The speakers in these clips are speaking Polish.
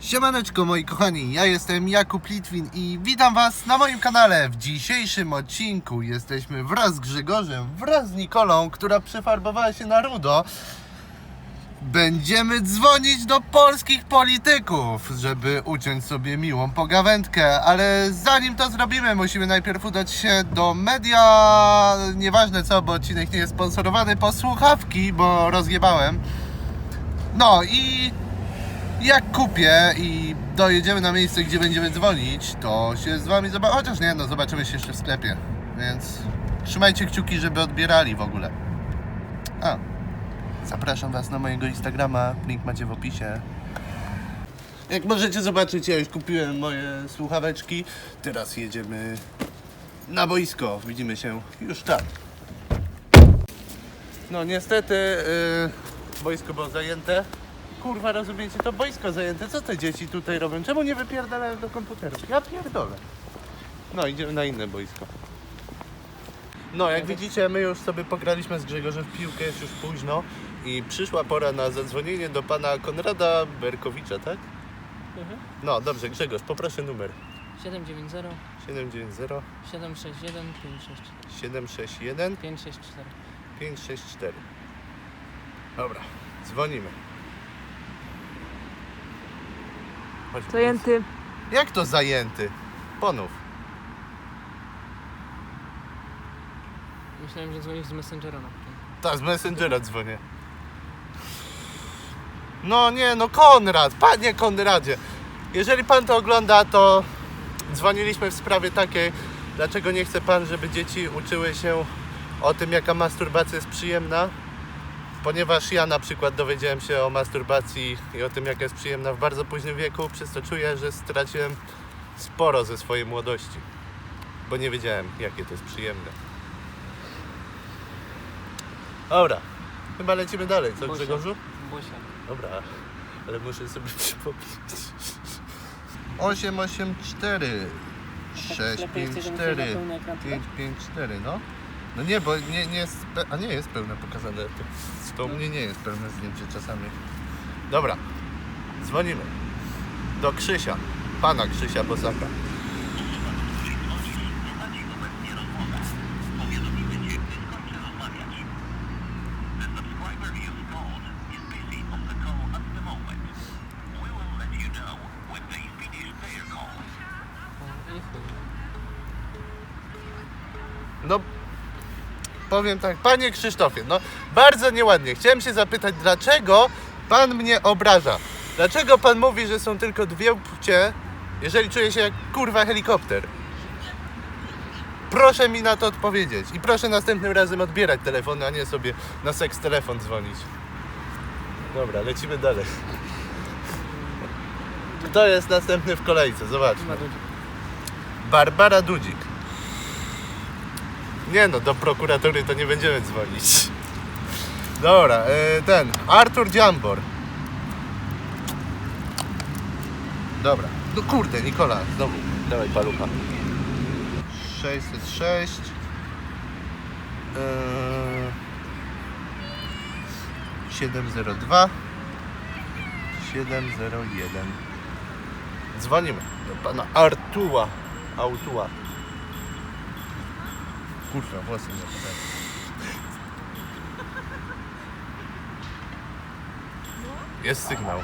Siemaneczko moi kochani, ja jestem Jakub Litwin i witam was na moim kanale. W dzisiejszym odcinku jesteśmy wraz z Grzegorzem, wraz z Nikolą, która przefarbowała się na rudo. Będziemy dzwonić do polskich polityków, żeby uciąć sobie miłą pogawędkę, ale zanim to zrobimy, musimy najpierw udać się do media, nieważne co, bo odcinek nie jest sponsorowany, po słuchawki, bo rozjebałem. No i jak kupię i dojedziemy na miejsce, gdzie będziemy dzwonić, to się z wami zobaczymy. Chociaż nie, no zobaczymy się jeszcze w sklepie. Więc trzymajcie kciuki, żeby odbierali w ogóle. A, zapraszam was na mojego Instagrama. Link macie w opisie. Jak możecie zobaczyć, ja już kupiłem moje słuchaweczki. Teraz jedziemy na boisko. Widzimy się już tam. No niestety yy, boisko było zajęte. Kurwa, rozumiecie, to boisko zajęte. Co te dzieci tutaj robią? Czemu nie wypierdalają do komputerów? Ja pierdolę. No, idziemy na inne boisko. No, jak widzicie, my już sobie pograliśmy z Grzegorzem w piłkę, jest już późno i przyszła pora na zadzwonienie do pana Konrada Berkowicza, tak? Mhm. No, dobrze, Grzegorz, poproszę numer 790 790 761 56 761 564. 564. Dobra, dzwonimy. Chodź, Zajęty. Jak to zajęty? Ponów. Myślałem, że dzwonisz z Messengera na początku. Tak, z Messengera dzwonię. No nie, no Konrad, panie Konradzie. Jeżeli pan to ogląda, to dzwoniliśmy w sprawie takiej, dlaczego nie chce pan, żeby dzieci uczyły się o tym, jaka masturbacja jest przyjemna. Ponieważ ja na przykład dowiedziałem się o masturbacji i o tym, jaka jest przyjemna w bardzo późnym wieku, przez to czuję, że straciłem sporo ze swojej młodości. Bo nie wiedziałem, jakie to jest przyjemne. Dobra, chyba lecimy dalej, co Bosia. Grzegorzu? Bosia. Dobra, ale muszę sobie przypomnieć. 884 654 554, no. No nie, bo nie, nie jest. A nie jest pełne pokazane. To, u mnie nie jest pełne zdjęcie czasami. Dobra, dzwonimy. Do Krzysia, pana Krzysia Bosaka. No, powiem tak, panie Krzysztofie, no bardzo nieładnie. Chciałem się zapytać, dlaczego pan mnie obraża? Dlaczego pan mówi, że są tylko dwie płcie, jeżeli czuję się jak kurwa helikopter? Proszę mi na to odpowiedzieć i proszę następnym razem odbierać telefon, a nie sobie na seks telefon dzwonić. Dobra, lecimy dalej. Kto jest następny w kolejce? Zobaczmy. Barbara Dudzik. Nie no, do prokuratury to nie będziemy dzwonić. Dobra, e, ten, Artur Dziambor. Dobra, no kurde, Nikola, znowu, dawaj palucha. 606 e, 702 701 Dzwonimy do pana Artuła. Autuła. Kurwa, włosy nie opadają. Jest sygnał.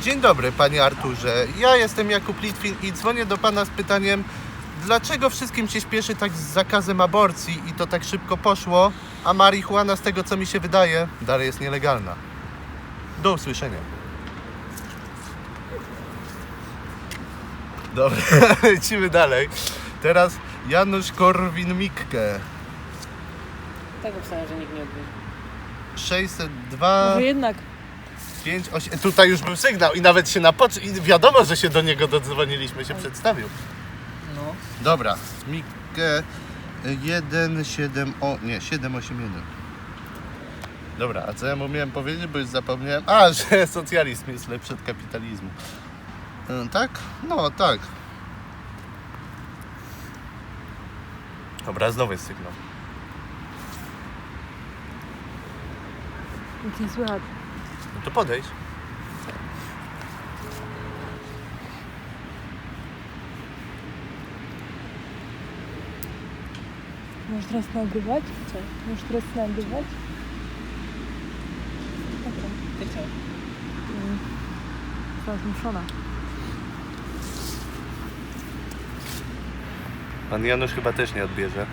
Dzień dobry, panie Arturze. Ja jestem Jakub Litwin i dzwonię do pana z pytaniem, dlaczego wszystkim się śpieszy tak z zakazem aborcji i to tak szybko poszło, a marihuana z tego co mi się wydaje, dalej jest nielegalna. Do usłyszenia. Dobra, lecimy dalej. Teraz Janusz Korwin-Mikke. Tak obstałem, że nikt nie odbierze. 602 Może jednak. 5, 8. Tutaj już był sygnał i nawet się na pocz... i wiadomo, że się do niego dodzwoniliśmy, się przedstawił. No. Dobra, Mikke 1, 7, o nie, 7, 8, 1. Dobra, a co ja mu miałem powiedzieć, bo już zapomniałem? A, że socjalizm jest lepszy od kapitalizmu. E, Tak? No, tak. Dobra, znowu jest sygnał. Nie słychać. No to podejdź. Możesz teraz nagrywać? Co? Możesz teraz nagrywać? Okej. Ty chciał. Mm. Była zmuszona. Pan Janusz chyba też nie odbierze.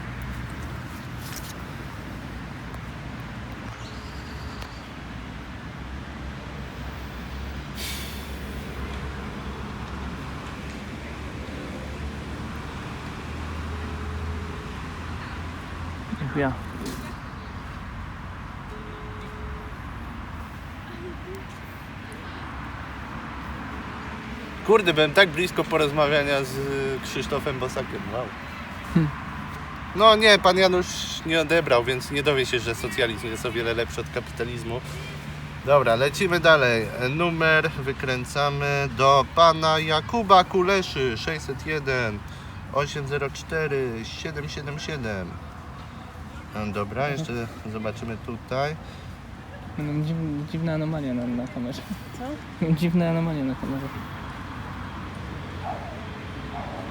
Ja. Kurde, byłem tak blisko porozmawiania z y, Krzysztofem Bosakiem. Wow. Hmm. No nie, pan Janusz nie odebrał, więc nie dowie się, że socjalizm jest o wiele lepszy od kapitalizmu. Dobra, lecimy dalej. Numer wykręcamy do pana Jakuba Kuleszy 601 804 777. No Dobra, jeszcze zobaczymy tutaj. Będą dziw, dziwne anomalie na, na kamerze. Co? Dziwne anomalie na kamerze.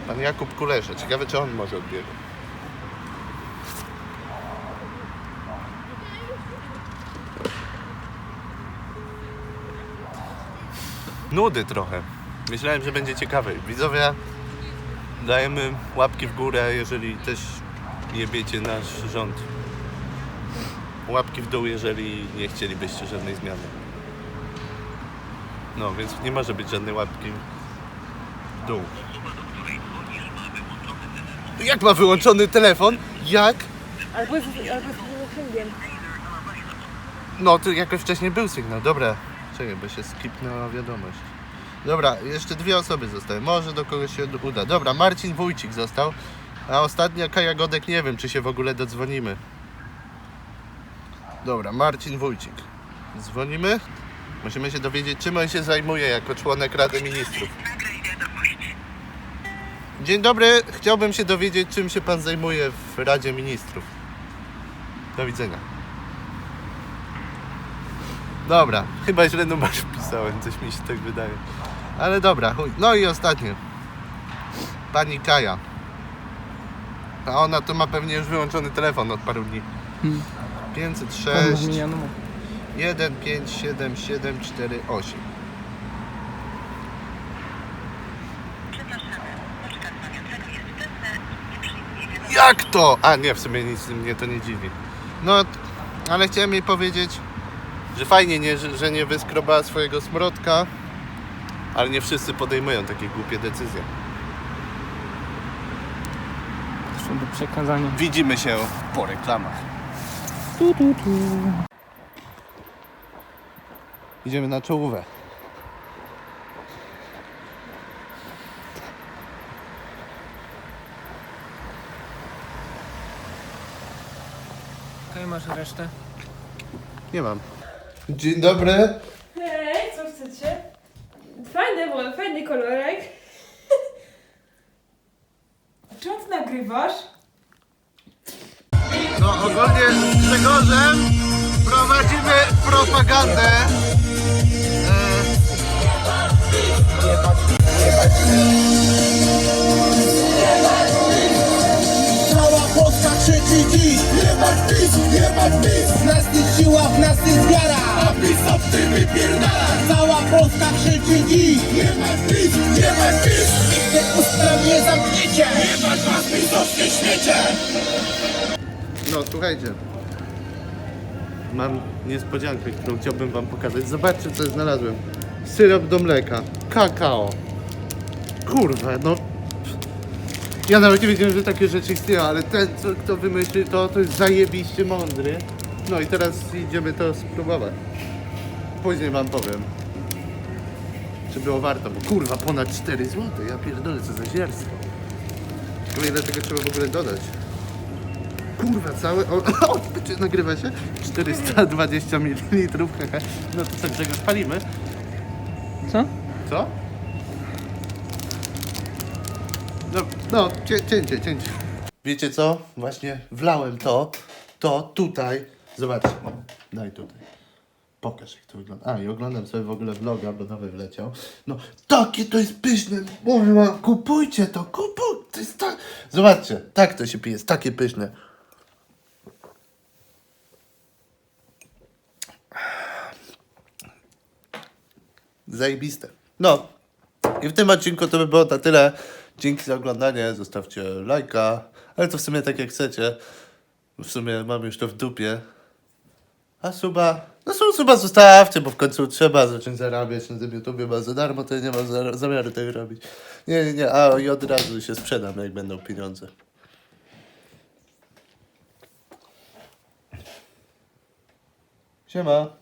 Pan Jakub Kulesza. Ciekawe, czy on może odbiegać. Nudy trochę. Myślałem, że będzie ciekawy. Widzowie, dajemy łapki w górę, jeżeli też jebiecie nasz rząd. Łapki w dół, jeżeli nie chcielibyście żadnej zmiany. No, więc nie może być żadnej łapki w dół. Jak ma wyłączony telefon? Jak? Albo jest, albo jest zasięgiem. No, to jakoś wcześniej był sygnał. Dobra, czekaj, bo się skipnęła wiadomość. Dobra, jeszcze dwie osoby zostały. Może do kogoś się uda. Dobra, Marcin Wójcik został. A ostatnia Kaja Godek nie wiem, czy się w ogóle dodzwonimy. Dobra, Marcin Wójcik. Dzwonimy. Musimy się dowiedzieć, czym on się zajmuje jako członek Rady Ministrów. Dzień dobry. Chciałbym się dowiedzieć, czym się pan zajmuje w Radzie Ministrów. Do widzenia. Dobra, chyba źle numer wpisałem, coś mi się tak wydaje. Ale dobra, chuj. No i ostatnie. Pani Kaja. A ona to ma pewnie już wyłączony telefon od paru dni. Hmm. 506 milionów. 1574748. Jak to? A nie, w sumie nic mnie to nie dziwi. No, ale chciałem jej powiedzieć, że fajnie, nie, że, że nie wyskrobała swojego smrodka, ale nie wszyscy podejmują takie głupie decyzje. Są do przekazania. Widzimy się po reklamach. Tu, tu, tu. Idziemy na czołówę. Okej, masz resztę? Nie mam. Dzień dobry. Hej, co chcecie? Fajny, bo fajny kolorek. Czemu ty nagrywasz? No ogólnie z Grzegorzem prowadzimy propagandę. Cała Polska krzyczy dziś Jebać PiS, jebać PiS W nas jest siła, w nas jest wiara A PiS ty wypierdala Cała Polska krzyczy dziś Jebać PiS, jebać PiS Nigdy ust nam nie zamkniecie Jebać was pisowskie śmiecie No słuchajcie. Mam niespodziankę, którą chciałbym wam pokazać. Zobaczcie co znalazłem. Syrop do mleka. Kakao. Kurwa, no. Ja nawet nie wiedziałem, że takie rzeczy istnieją, ale ten, co, kto wymyślił to, to jest zajebiście mądry. No i teraz idziemy to spróbować. później wam powiem. Czy było warto, bo kurwa ponad 4 zł, ja pierdolę, co za zierstwo. Tylko ile tego trzeba w ogóle dodać? Kurwa, całe, o, o czy nagrywa się? 420 ml, no to co Grzegorz, palimy? Co? Co? No, no, cię, cięcie, cięcie. Wiecie co? Właśnie wlałem to, to tutaj. Zobaczcie, daj tutaj. Pokaż jak to wygląda. A i oglądam sobie w ogóle vloga, bo nowy wleciał. No, takie to jest pyszne. Kurwa, kupujcie to, kupuj. To jest tak. Zobaczcie, tak to się pije, jest takie pyszne. Zajebiste. No. I w tym odcinku to by było na tyle. Dzięki za oglądanie. Zostawcie lajka. Ale to w sumie tak jak chcecie. W sumie mam już to w dupie. A suba? No su- suba zostawcie, bo w końcu trzeba zacząć zarabiać na tym YouTubie, bo za darmo to nie mam za- zamiaru tego robić. Nie, nie, nie. A i od razu się sprzedam, jak będą pieniądze. Siema.